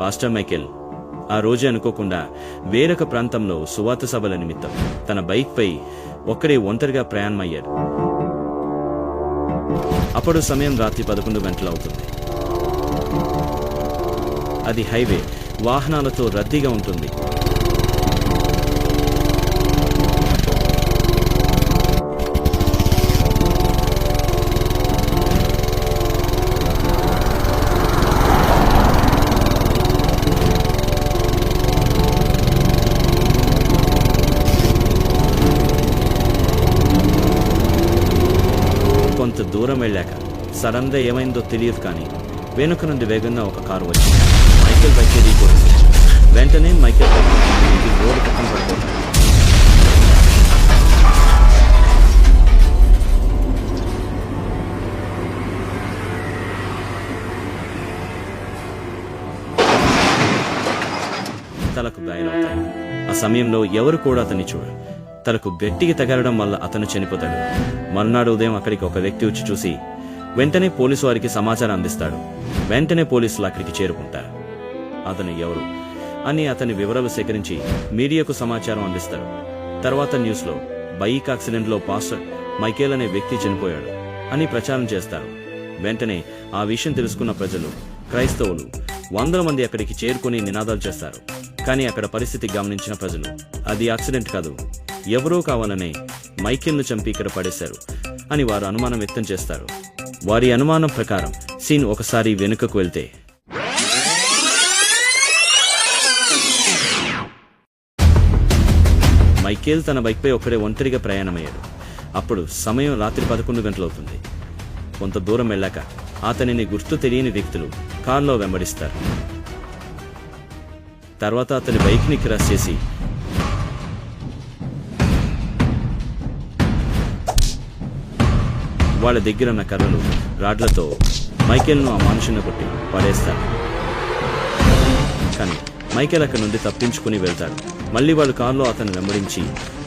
Pastor Michael ఆ రోజే అనుకోకుండా వేరొక ప్రాంతంలో సువాత సభల నిమిత్తం తన బైక్పై ఒక్కడే ఒంటరిగా ప్రయాణమయ్యాడు. అప్పుడు సమయం రాత్రి పదకొండు గంటలు అవుతుంది. అది హైవే వాహనాలతో రద్దీగా ఉంటుంది. కొంత దూరం వెళ్ళాక సడన్గా ఏమైందో తెలియదు కానీ వెనుక నుండి వేగంగా ఒక కారు వచ్చింది. మైకేల్ బైక్ ఢీకొట్టింది వెంటనే మైకేల్ బైక్ రోడ్డు పక్కన పడిపోతాడు తలకు గాయాలవుతాయి. ఆ సమయంలో ఎవరు కూడా అతన్ని చూడరు. తనకు గట్టికి తగలడం వల్ల అతను చనిపోతాడు. మర్నాడు ఉదయం అక్కడికి ఒక వ్యక్తి వచ్చి చూసి వెంటనే పోలీసు వారికి సమాచారం అందిస్తాడు. వెంటనే పోలీసులు అక్కడికి చేరుకుంటారు. అతను ఎవరు? అని అతని వివరాలు సేకరించి మీడియాకు సమాచారం అందిస్తారు తర్వాత న్యూస్లో బైక్ యాక్సిడెంట్లో పాస్టర్ మైకేల్ అనే వ్యక్తి చనిపోయాడు అని ప్రచారం చేస్తారు. వెంటనే ఆ విషయం తెలుసుకున్న ప్రజలు క్రైస్తవులు వందల మంది అక్కడికి చేరుకుని నినాదాలు చేస్తారు. కానీ అక్కడ పరిస్థితి గమనించిన ప్రజలు అది యాక్సిడెంట్ కాదు. ఎవరో కావాలనే మైకేల్ను చంపి ఇక్కడ పడేశారు అని వారు అనుమానం వ్యక్తం చేస్తారు. వారి అనుమానం ప్రకారం సీన్ ఒకసారి వెనుకకు వెళ్తే. మైకేల్ తన బైక్పై ఒక్కడే ఒంటరిగా ప్రయాణమయ్యాడు. అప్పుడు సమయం రాత్రి పదకొండు గంటలవుతుంది. కొంత దూరం వెళ్ళాక అతనిని గుర్తు తెలియని వ్యక్తులు కారులో వెంబడిస్తారు. తర్వాత అతని బైక్ని క్రాస్ చేసి వాళ్ళ దగ్గర ఉన్న కర్రలు రాడ్లతో మైకేల్ను ఆ మనుషుని కొట్టి పడేస్తారు. కానీ మైకేల్ అక్కడి నుండి తప్పించుకుని వెళ్తాడు. మళ్ళీ వాళ్ళు కారులో అతను వెంబడించి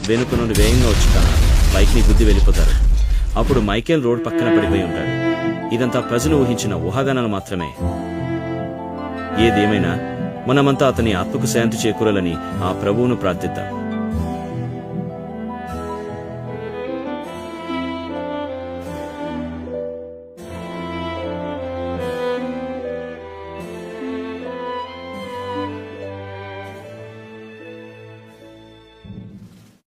వెనుక నుండి వేగంగా వచ్చి తన బైక్ని గుద్ది వెళ్ళిపోతారు. అప్పుడు మైకేల్ రోడ్ పక్కన పడిపోయి ఉంటాడు. ఇదంతా ప్రజలు ఊహించిన ఊహాగానాలు మాత్రమే. ఏదేమైనా మనమంతా అతని ఆత్మకు శాంతి చేకూరాలని ఆ ప్రభువును ప్రార్థిద్దాం.